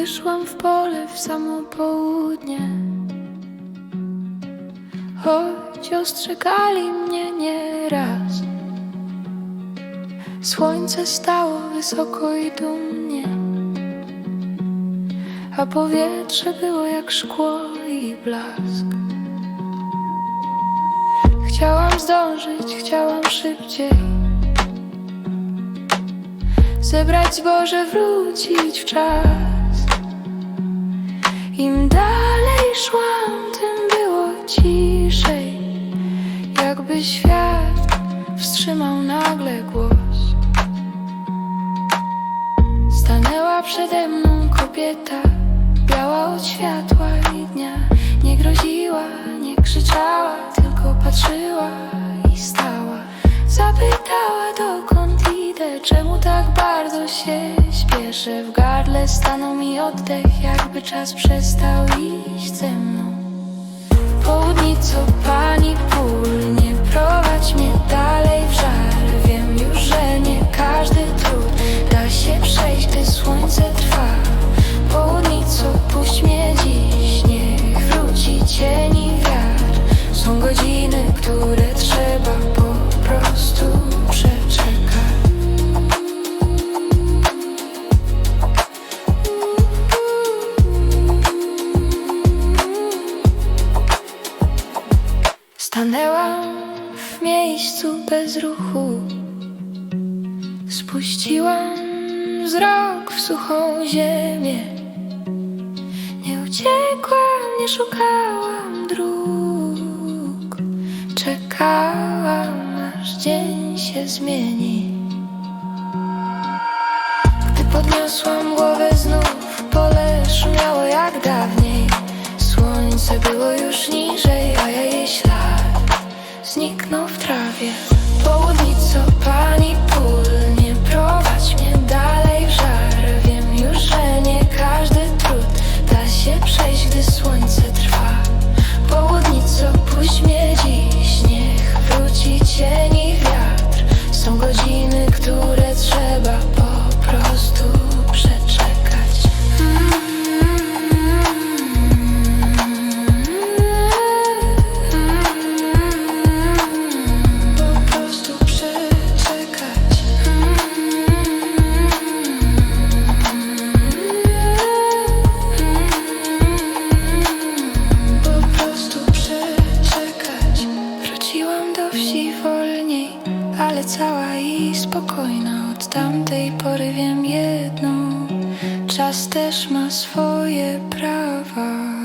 Wyszłam w pole w samo południe. Choć ostrzegali mnie nieraz. Słońce stało wysoko i dumnie. A powietrze było jak szkło i blask. Chciałam zdążyć, chciałam szybciej. Zebrać zboże, wrócić w czas Im dalej szłam, tym było ciszej. Jakby świat wstrzymał nagle głos. Stanęła przede mną kobieta Biała od światła i dnia. Nie groziła, nie krzyczała Tylko patrzyła i stała. Zapytała dokąd idę Czemu tak bardzo się śpieszę W gardle stanął mi oddech Jakby czas przestał iść ze mną. Południco pani pól Nie prowadź mnie dalej w żar. Wiem już, że nie każdy trud Da się przejść, gdy słońce trwa. Południco puść mnie dziś Niech wróci cień i wiatr. Są godziny, które Stanęłam w miejscu bez ruchu. Spuściłam wzrok w suchą ziemię. Nie uciekłam, nie szukałam dróg. Czekałam, aż dzień się zmieni. Gdy podniosłam głowę godziny, które Ale cała i spokojna Od tamtej pory wiem jedno. Czas też ma swoje prawa